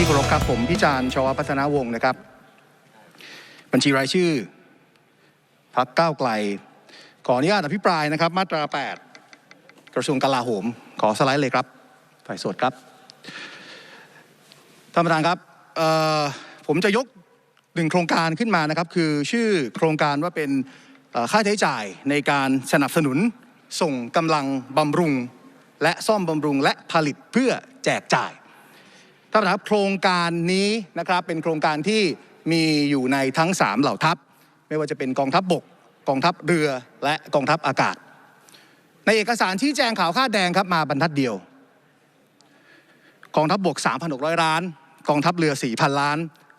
ที่เคารพครับผมพิจารณ์ชวพัฒนาวงศ์นะครับ บัญชีรายชื่อพักก้าวไกล ขออนุญาตอภิปรายนะครับ มาตรา 8 กระทรวงกลาโหม ขอสไลด์เลยครับถ่ายสดครับท่านประธานครับผมจะยกหนึ่งโครงการขึ้นมานะครับ คือชื่อโครงการว่าเป็นค่าใช้จ่ายในการสนับสนุนส่งกำลังบำรุง และซ่อมบำรุงและผลิตเพื่อแจกจ่ายานประธานโครงการนี้นะครับเป็นโครงการที่มีอยู่ในทั้ง 3 เหล่าทัพ ไม่ว่าจะเป็นกองทัพบบก กองทัพเรือและกองทัพอากาศ ในเอกสารชี้แจงข่าวค่าแดงครับมาบรรทัดเดียว กองทัพบบก 3,600 ล้าน กองทัพเรือ 4,000 ล้าน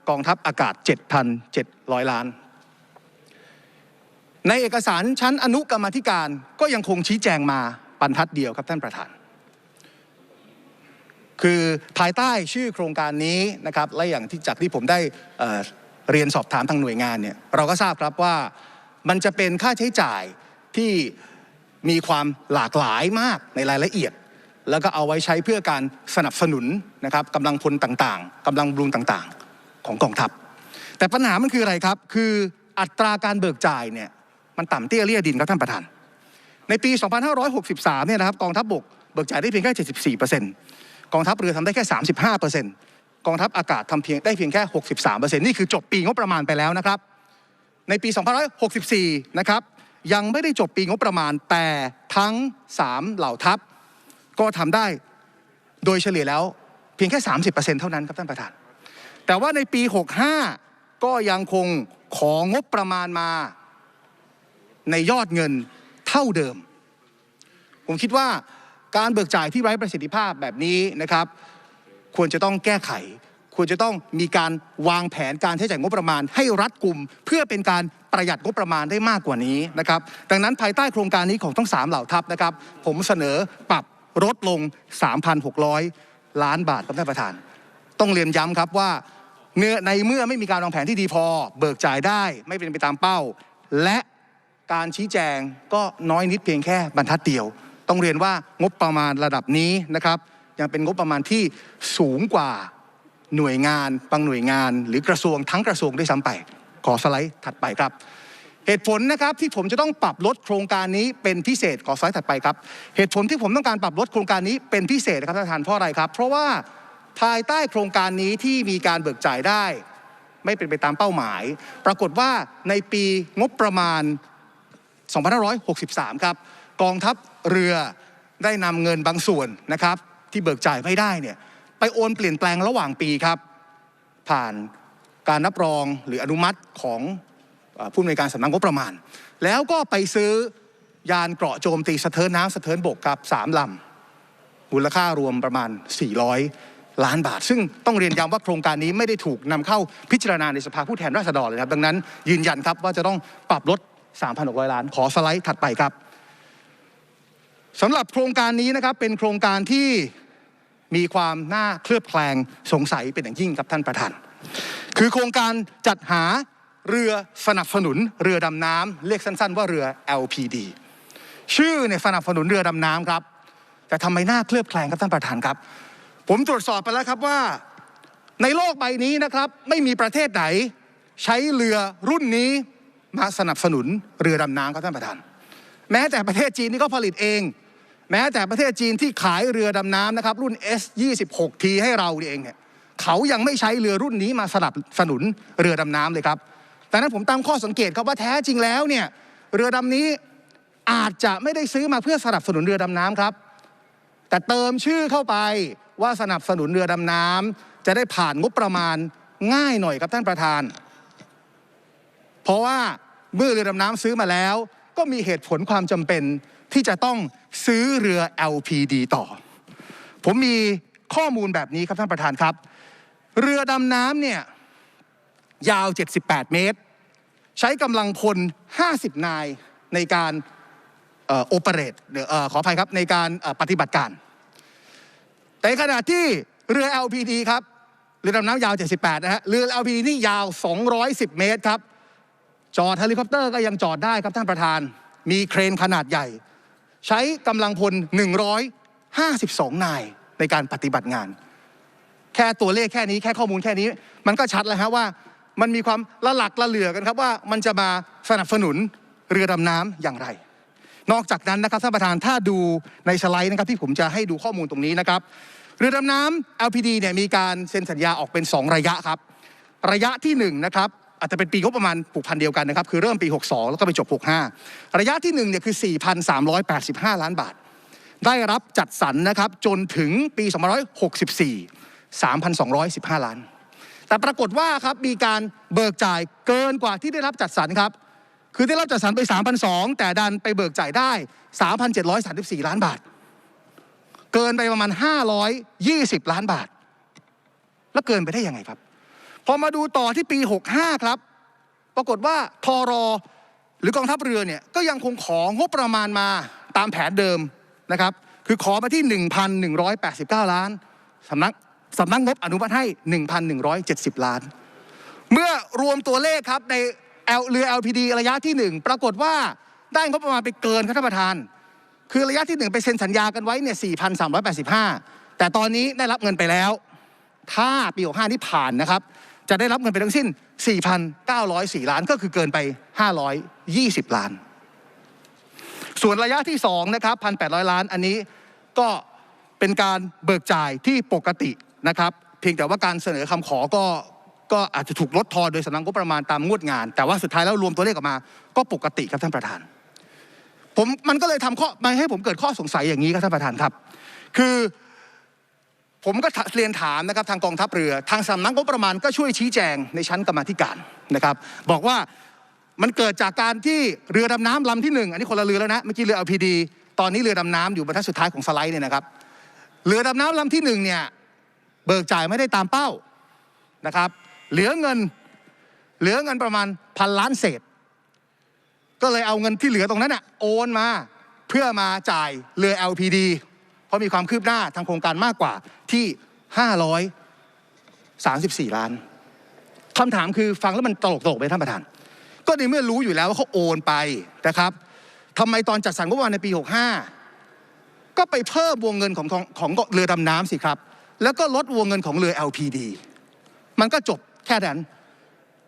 กองทัพอากาศ 7,700 ล้าน ในเอกสารชั้นอนุกรรมธิการก็ยังคงชี้แจงมาบรรทัดเดียวครับท่านประธาน คือภายใต้ชื่อโครงการนี้นะครับและอย่างที่จากที่ผมได้เเรียนสอบถามทางหน่วยงานเนี่ยเราก็ทราบครับว่ามันจะเป็นค่าใช้จ่ายที่มีความหลากหลายมากในรายละเอียด แล้วก็เอาไว้ใช้เพื่อการสนับสนุนนะครับกำลังพลต่างๆกำลังบำรุงต่างๆ ของกองทัพ แต่ปัญหามันคืออะไรครับ คืออัตราการเบิกจ่ายเนี่ยมันต่ำเตี้ยเลี่ยดินครับท่านประธาน ในปี 2563เนี่ยนะครับกองทัพบกเบิกจ่ายได้เพียงแค่ 74% กองทัพเรือทำได้แค่ 35%กองทัพอากาศทำเพียงได้เพียงแค่ 63%นี่คือจบปีงบประมาณไปแล้วนะครับ ในปี 2564 นะครับ ยังไม่ได้จบปีงบประมาณแต่ทั้ง 3 เหล่าทัพ ก็ทำได้โดยเฉลี่ยแล้วเพียงแค่ 30%เท่านั้นครับท่านประธาน แต่ว่าในปี 65 ก็ยังคงของงบประมาณมาในยอดเงินเท่าเดิม ผมคิดว่า เบิกจ่ายที่ไร้ประสิทธิภาพแบบนี้นะครับ ควรจะต้องแก้ไข ควรจะต้องมีการวางแผนการใช้จ่ายงบประมาณ ให้รัดกุม เพื่อเป็นการประหยัดงบประมาณได้มากกว่านี้นะครับดังนั้นภายใต้โครงการนี้ของทั้ง 3 เหล่าทัพนะครับ ผมเสนอปรับลดลง 3,600 ล้านบาทครับท่านประธาน ต้องเรียนย้ำครับว่าเนื้อในเมื่อไม่มีการวางแผนที่ดีพอ เบิกจ่ายได้ไม่เป็นไปตามเป้า และการชี้แจงก็น้อยนิดเพียงแค่บรรทัดเดียว ต้องเรียนว่างบประมาณระดับนี้นะครับยังเป็นงบประมาณที่สูงกว่าหน่วยงานบางหน่วยงาน หรือกระทรวงทั้งกระทรวงด้วยซ้ำไปขอสไลด์ถัดไปครับ เหตุผลนะครับที่ผมจะต้องปรับลดโครงการนี้เป็นพิเศษขอสไลด์ถัดไปครับ เหตุผลที่ผมต้องการปรับลดโครงการนี้เป็นพิเศษนะครับท่านประธานเพราะอะไรครับ เพราะว่าภายใต้โครงการนี้ที่มีการเบิกจ่ายได้ ไม่เป็นไปตามเป้าหมาย ปรากฏว่าในปีงบประมาณ 2563 ครับ กองทัพเรือได้นำเงินบางส่วนนะครับ ที่เบิกจ่ายไม่ได้เนี่ยไปโอนเปลี่ยนแปลงระหว่างปีครับ ผ่านการรับรองหรืออนุมัติของผู้อำนวยการสำนักงบประมาณ แล้วก็ไปซื้อยานเกราะโจมตีสะเทินน้ำสะเทินบกครับสามลำมูลค่ารวมประมาณ 400 ล้านบาท ซึ่งต้องเรียนย้ำว่าโครงการนี้ไม่ได้ถูกนำเข้าพิจารณาในสภาผู้แทนราษฎรเลยครับ ดังนั้นยืนยันครับว่าจะต้องปรับลด 3,600 ล้าน ขอสไลด์ถัดไปครับ สำหรับโครงการนี้นะครับเป็นโครงการที่มีความน่าเคลือบแคลงสงสัยเป็นอย่างยิ่งครับท่านประธาน คือโครงการจัดหาเรือสนับสนุนเรือดำน้ำเรียกสั้น ๆ ว่าเรือ LPD ชื่อเนี่ยสนับสนุนเรือดำน้ำครับ แต่ทำไมน่าเคลือบแคลงครับท่านประธานครับ ผมตรวจสอบไปแล้วครับว่า ในโลกใบนี้นะครับ ไม่มีประเทศไหน ใช้เรือรุ่นนี้มาสนับสนุนเรือดำน้ำครับท่านประธาน แม้แต่ประเทศจีนนี่ก็ผลิตเอง แม้แต่ประเทศจีนที่ขายเรือดำน้ำนะครับรุ่น S26T ให้เราเองเนี่ยเขายังไม่ใช้เรือรุ่นนี้มาสนับสนุนเรือดำน้ำเลยครับดังนั้นผมตั้งข้อสังเกตครับว่าแท้จริงแล้วเนี่ยเรือดำนี้อาจจะไม่ได้ซื้อมาเพื่อสนับสนุนเรือดำน้ำครับ แต่เติมชื่อเข้าไปว่าสนับสนุนเรือดำน้ำจะได้ผ่านงบประมาณง่ายหน่อยครับท่านประธาน เพราะว่าเมื่อเรือดำน้ำซื้อมาแล้ว ก็มีเหตุผลความจำเป็นที่จะต้องซื้อเรือ LPD ต่อ ผมมีข้อมูลแบบนี้ครับท่านประธานครับ เรือดำน้ำเนี่ยยาว 78 เมตร ใช้กำลังพล 50 นายในการโอเปเรตขออภัยครับในการปฏิบัติการ แต่ขณะที่เรือ LPD ครับ เรือดำน้ำยาว 78 นะฮะ เรือ LPD นี่ยาว 210 เมตรครับ เฮลิคอปเตอร์ก็ยังจอดได้ครับท่านประธาน มีเครนขนาดใหญ่ ใช้กำลังพล 152 นายในการปฏิบัติงาน แค่ตัวเลขแค่นี้แค่ข้อมูลแค่นี้ มันก็ชัดแล้วครับว่ามันมีความละหลักละเหลือกันครับว่ามันจะมาสนับสนุนเรือดำน้ำอย่างไร นอกจากนั้นนะครับท่านประธานถ้าดูในสไลด์นะครับที่ผมจะให้ดูข้อมูลตรงนี้นะครับเรือดำน้ำ LPD เนี่ยมีการเซ็นสัญญาออกเป็น 2 ระยะครับ ระยะที่1นะครับ อาจจะเป็นปีงบประมาณผูกพันเดียวกันนะครับ คือเริ่มปี 62 แล้วก็ไปจบ 65 ระยะที่1เนี่ยคือ 4,385 ล้านบาท ได้รับจัดสรรนะครับจนถึงปี 2564 3,215 ล้าน แต่ปรากฏว่าครับมีการเบิกจ่ายเกินกว่าที่ได้รับจัดสรรครับ คือได้รับจัดสรรไป3,200แต่ดันไปเบิกจ่ายได้ 3,734 ล้านบาท เกินไปประมาณ 520 ล้านบาท แล้วเกินไปได้ยังไงครับ พอมาดูต่อที่ปี 65 ครับ ปรากฏว่าทอรอหรือกองทัพเรือเนี่ยก็ยังคงของบประมาณมาตามแผนเดิมนะครับ คือขอมาที่ 1,189 ล้านสำนักสำนักงบอนุมัติให้ 1,170 ล้าน เมื่อรวมตัวเลขครับในเรือ LPD ระยะที่ 1 ปรากฏว่าได้งบประมาณไปเกินครับท่านประธาน คือระยะที่ 1 ไปเซ็นสัญญากันไว้เนี่ย 4,385 แต่ตอนนี้ได้รับเงินไปแล้ว ถ้าปี 65นี้ผ่านนะครับ จะได้รับเงินไปทั้งสิ้น 4,904 ล้าน ก็คือเกินไป 520 ล้าน ส่วนระยะที่2นะครับ 1,800 ล้านอันนี้ก็เป็นการเบิกจ่ายที่ปกตินะครับ เพียงแต่ว่าการเสนอคำขอก็ก็อาจจะถูกลดทอนโดยสำนักงบประมาณตามงวดงาน แต่ว่าสุดท้ายแล้วรวมตัวเลขออกมา ก็ปกติครับท่านประธาน ผมมันก็เลยทำข้อมาให้ผมเกิดข้อสงสัยอย่างนี้ครับท่านประธานครับ คือ ผมก็เรียนถามนะครับทางกองทัพเรือ ทางสำนักงบประมาณก็ช่วยชี้แจงในชั้นกรรมธิการนะครับ บอกว่ามันเกิดจากการที่เรือดำน้ำลำที่หนึ่งอันนี้คนละเรือแล้วนะเมื่อกี้เรือ LPD ตอนนี้เรือดำน้ำอยู่บรรทัดสุดท้ายของสไลด์เนี่ยนะครับ เรือดำน้ำลำที่หนึ่งเนี่ยเบิกจ่ายไม่ได้ตามเป้านะครับ เหลือเงินเหลือเงินประมาณพันล้านเศษ ก็เลยเอาเงินที่เหลือตรงนั้นน่ะโอนมาเพื่อมาจ่ายเรือ LPD เพราะมีความคืบหน้าทางโครงการมากกว่าที่ 534 ล้านคำถามคือฟังแล้วมันตลกตลกไปท่านประธาน ก็ในเมื่อรู้อยู่แล้วว่าเขาโอนไปนะครับทำไมตอนจัดสรรงบประมาณในปี 65 ก็ไปเพิ่มวงเงินของของของเรือดำน้ำสิครับ แล้วก็ลดวงเงินของเรือ LPD มันก็จบแค่นั้น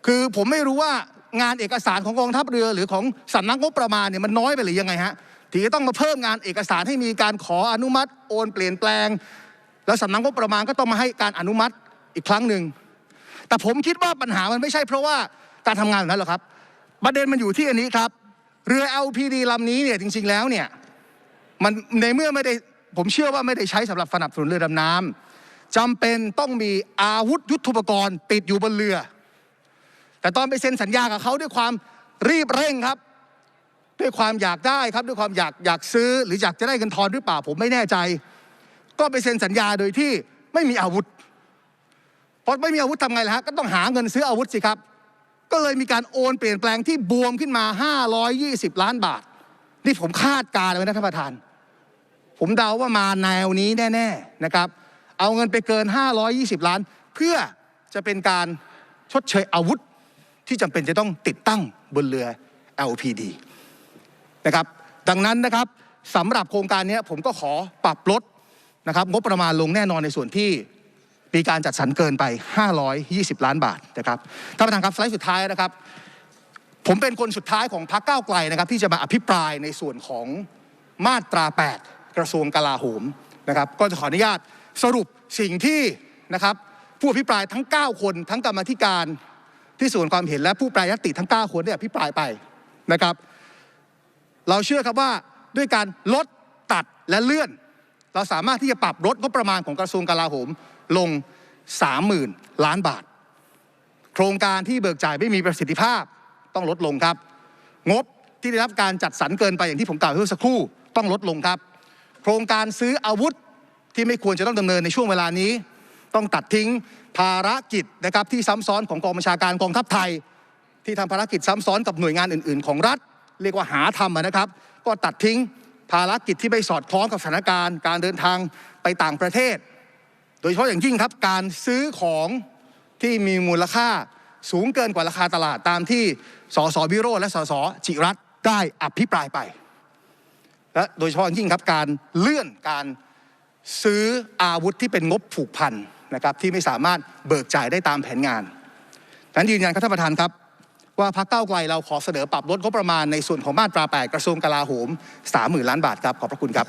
คือผมไม่รู้ว่างานเอกสารของกองทัพเรือหรือของสำนักงบประมาณเนี่ยมันน้อยไปหรือยังไงฮะ ที่จะต้องมาเพิ่มงานเอกสารให้มีการขออนุมัติ โอนเปลี่ยนแปลง แล้วสำนักงบประมาณก็ต้องมาให้การอนุมัติอีกครั้งหนึ่งแต่ผมคิดว่าปัญหามันไม่ใช่เพราะว่าการทำงานแบบนั้นหรอกครับประเด็นมันอยู่ที่อันนี้ครับ เรือ LPD ลำนี้เนี่ยจริง ๆ แล้วเนี่ยมันในเมื่อไม่ได้ผมเชื่อว่าไม่ได้ใช้สำหรับสนับสนุนเรือดำน้ำจำเป็นต้องมีอาวุธยุทโธปกรณ์ติดอยู่บนเรือ แต่ตอนไปเซ็นสัญญากับเขาด้วยความรีบเร่งครับ ด้วยความอยากได้ครับด้วยความอยากอยากซื้อ หรืออยากจะได้เงินทอนหรือเปล่าผมไม่แน่ใจ ก็ไปเซ็นสัญญาโดยที่ไม่มีอาวุธพอไม่มีอาวุธทำไงล่ะฮะก็ต้องหาเงินซื้ออาวุธสิครับ ก็เลยมีการโอนเปลี่ยนแปลงที่บวมขึ้นมา 520 ล้านบาท นี่ผมคาดการณ์ไว้นะท่านประธาน ผมเดาว่ามาแนวนี้แน่ ๆนะครับ เอาเงินไปเกิน 520 ล้าน เพื่อจะเป็นการชดเชยอาวุธที่จำเป็นจะต้องติดตั้งบนเรือ LPD นะครับดังนั้นนะครับสำหรับโครงการนี้ผมก็ขอปรับลดนะครับงบประมาณลงแน่นอนในส่วนที่มีการจัดสรรเกินไป 520 ล้านบาทนะครับท่านประธานครับสไลด์สุดท้ายนะครับ ผมเป็นคนสุดท้ายของพรรคก้าวไกลนะครับ ที่จะมาอภิปรายในส่วนของมาตรา 8 กระทรวงกลาโหมนะครับ ก็จะขออนุญาตสรุปสิ่งที่นะครับ ผู้อภิปรายทั้ง 9 คน ทั้งกรรมธิการที่ส่วนความเห็นและผู้แปรยติทั้ง 9 คนได้อภิปรายไปนะครับ เราเชื่อครับว่าด้วยการลดตัดและเลื่อน เราสามารถที่จะปรับลดงบประมาณของกระทรวงกลาโหมลง 30,000 ล้านบาท โครงการที่เบิกจ่ายไม่มีประสิทธิภาพต้องลดลงครับ งบที่ได้รับการจัดสรรเกินไปอย่างที่ผมกล่าวเมื่อสักครู่ต้องลดลงครับ โครงการซื้ออาวุธที่ไม่ควรจะต้องดำเนินในช่วงเวลานี้ ต้องตัดทิ้งภารกิจนะครับที่ซ้ำซ้อนของกองบัญชาการกองทัพไทย ที่ทำภารกิจซ้ำซ้อนกับหน่วยงานอื่น ๆ ของรัฐ เรียกว่าหาทำนะครับ ก็ตัดทิ้งภารกิจที่ไม่สอดคล้องกับสถานการณ์ การเดินทางไปต่างประเทศ โดยเฉพาะอย่างยิ่งครับการซื้อของที่มีมูลค่าสูงเกินกว่าราคาตลาดตามที่สสวิโรจน์และสสจิรัตได้อภิปรายไป และโดยเฉพาะอย่างยิ่งครับการเลื่อนการซื้ออาวุธที่เป็นงบผูกพันนะครับที่ไม่สามารถเบิกจ่ายได้ตามแผนงานนั้นยืนยันครับท่านประธานครับ ว่าพักเก้าไกลเราขอเสนอปรับลดงบประมาณในส่วนของมาตรา 8 กระทรวงกลาโหม 30,000 ล้านบาทครับ ขอบพระคุณครับ